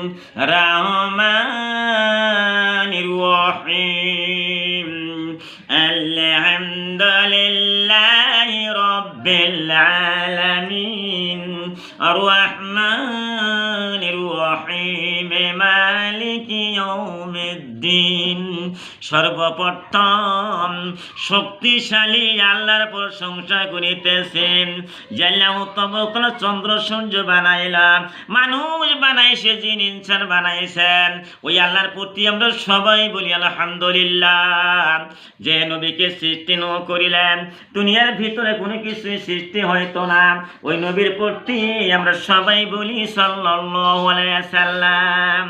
الرحمن الرحيم. الحمد لله رب العالمين. الرحمن সর্বপ্রথম শক্তিশালী আল্লাহর প্রশংসা করিতেছেন। চন্দ্র সূর্য বানাইলাম, মানুষ বানাইছে, জিন, ইনসান বানাইছেন। ওই আল্লাহর প্রতি আমরা সবাই বলি, আলহামদুলিল্লাহ। যে নবীকে সৃষ্টি ন করিলেন, দুনিয়ার ভিতরে কোনো কিছুই সৃষ্টি হয়তো না। ওই নবীর প্রতি আমরা সবাই বলি আলাইহি সাল্লাম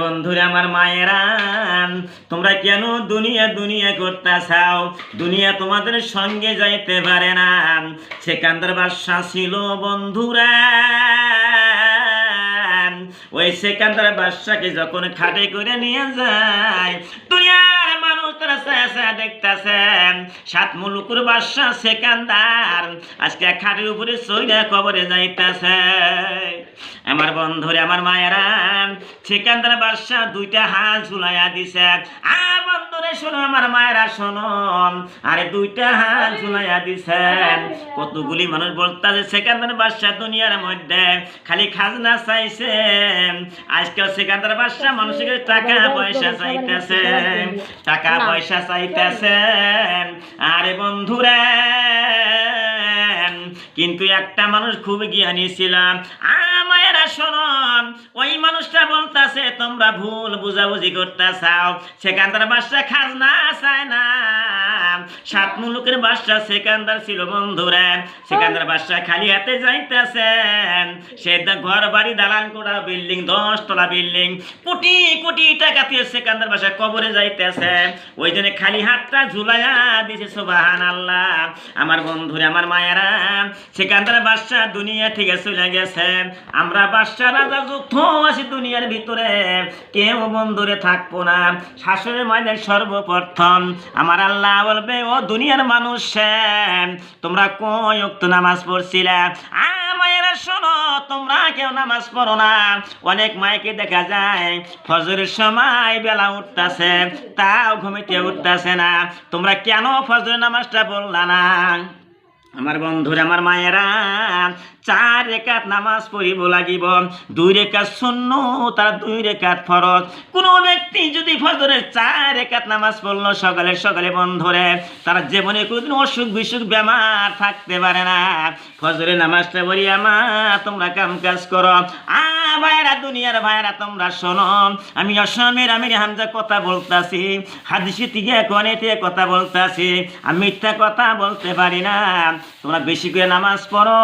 বন্ধুরা আমার মায়েরা, তোমরা কেন দুনিয়া দুনিয়া করতে চাও দুনিয়া তোমাদের সঙ্গে যাইতে পারে না। সেকান্দার বাদশাহ ছিল বন্ধুরা। ওই সেকান্দার বাদশাকে যখন খাটে করে নিয়ে যায় দুনিয়ার মানুষ তারা ছায়া ছায়া দেখতেছেন সাত মুলুকুর বাদশা সেকান্দার। আজকে খাটের উপরে সইরা কবরে যাইতেছে। আমার বন্ধুরে, আমার মায়েরা, সেকান্দার বাদশাহ দুইটা হাত ঝুলাইয়া দিছে। আ বন্ধুরে শোনো আমার মায়েরা, শোনো। আরে দুইটা হাত ঝুলাইয়া দিছেন। কতগুলি মানুষ বলতাছে, সেকান্দার বাদশা দুনিয়ার মধ্যে খালি খাজনা চাইছে আজকাল সেকান্দার বাদশা মানুষের টাকা পয়সা চাইতেছে টাকা পয়সা চাইতেছে আরে বন্ধুরা, কিন্তু একটা মানুষ খুব জ্ঞানী ছিলাম। আমায়েরা শোনো ওই মানুষটা বলতাছে তোমরা ভুল বুঝাবুঝি করতে চাও সেখানকার বাসা খাজনা চায় না। সাত মুলুকের বাসা সেখানদার ছিল সেখানকার বাসা খালি হাতে যাইতেছেন সে ঘর বাড়ি, দালান বিল্ডিং দশ তলা বিল্ডিং, কোটি কোটি টাকা দিয়ে সেখানদার বাসা কবরে ওই জন্য খালি হাতটা ঝুলাইয়া দিছে সোবাহান আল্লাহ আমার বন্ধুরা, আমার মায়েরা সেখানকার বাদশা দুনিয়া থেকে চলে গেছে। আমরা বাদশা রাজা যুদ্ধ আছি দুনিয়ার ভিতরে। কেউ বন্ধুরে থাকব না। শাশুড়ির মায়ের সর্বপ্রথম আমার আল্লাহ বলবে ও দুনিয়ার মানুষ তোমরা কয়ক্ত নামাজ পড়ছিলে? মায়েরা, শোনো, তোমরা কেউ নামাজ পড়ো না। অনেক মাইকে দেখা যায়, ফজরের সময় বেলা উঠতেছে, তাও ঘুমিতে উঠতেছে না। তোমরা কেন ফজরের নামাজটা বললা না? আমার বন্ধুর, আমার মায়েরা, চার রেখাত নামাজ পড়িব লাগিব। দুই রেখাত শূন্য তার দুই রেখাত ফরজ। কোনো ব্যক্তি যদি ফজরের চার রেখাত নামাজ পড়ল সকালে সকালে, বন্ধরে, তার জীবনে কোনোদিন অসুখ বিসুখ বেমার থাকতে পারে না। ফজরের নামাজটা বলি আমার তোমরা কাম কাজ করো। আ ভাইরা, দুনিয়ার ভাইরা, তোমরা শোনো। আমি অসমের, আমি হামজা কথা বলতাছি। হাদিসি থেকে কোনেতে কথা বলতাছি। আমি মিথ্যা কথা বলতে পারি না। তোমরা বেশি করে নামাজ পড়ো।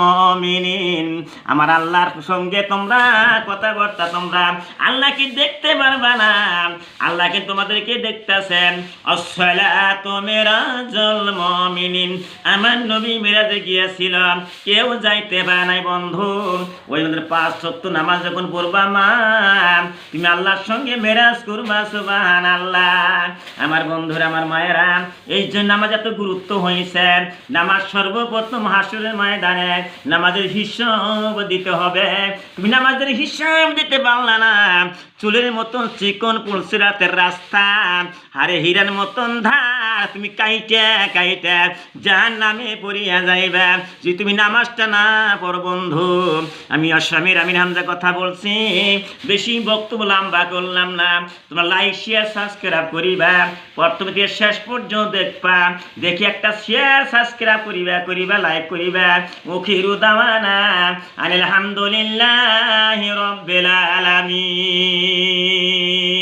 মুমিনিন। আমার আল্লাহর সঙ্গে তোমরা কথাবার্তা তোমরা আল্লাহকে দেখতে পারবা না। আল্লাহকে তোমাদেরকে দেখতেছেন। মুমিনিন। আমার নবী মিরাজে গিয়েছিলাম কেউ যাইতে পারে নাই, বন্ধু। ওই আমাদের পাঁচ সত্য নামাজ যখন পড়বা, মা, তুমি আল্লাহর সঙ্গে মেরাজ করবা সুবাহান আল্লাহ আমার বন্ধুরা, আমার মায়েরা এই জন্য নামাজ এত গুরুত্ব হয়েছে, নামাজ সর্বপ্রথম হাসুরের ময়দানে নামাজের হিসাব দিতে হবে। তুমি নামাজের হিসাব দিতে পারলা না। চুলের মতন চিকন, পুলসিরাতের রাস্তা আরে হীরার মতন ধার। তুমি কাইটে কাইটে যার নামে পড়িয়া যাইবে। যে তুমি নামাজটা না পড় বন্ধু, আমি অস্বামীর আমির হামজা কথা বলছি। বেশি বক্তব্য লম্বা করলাম না। তোমার লাইক শেয়ার সাবস্ক্রাইব করিবা। প্রথমে দিয়ে শেষ পর্যন্ত দেখবা। দেখি একটা শেয়ার সাবস্ক্রাইব করিবা করিবা লাইক করিবা। মুখিরু দাওয়ানা আলহামদুলিল্লাহ রব্বিল আলামিন।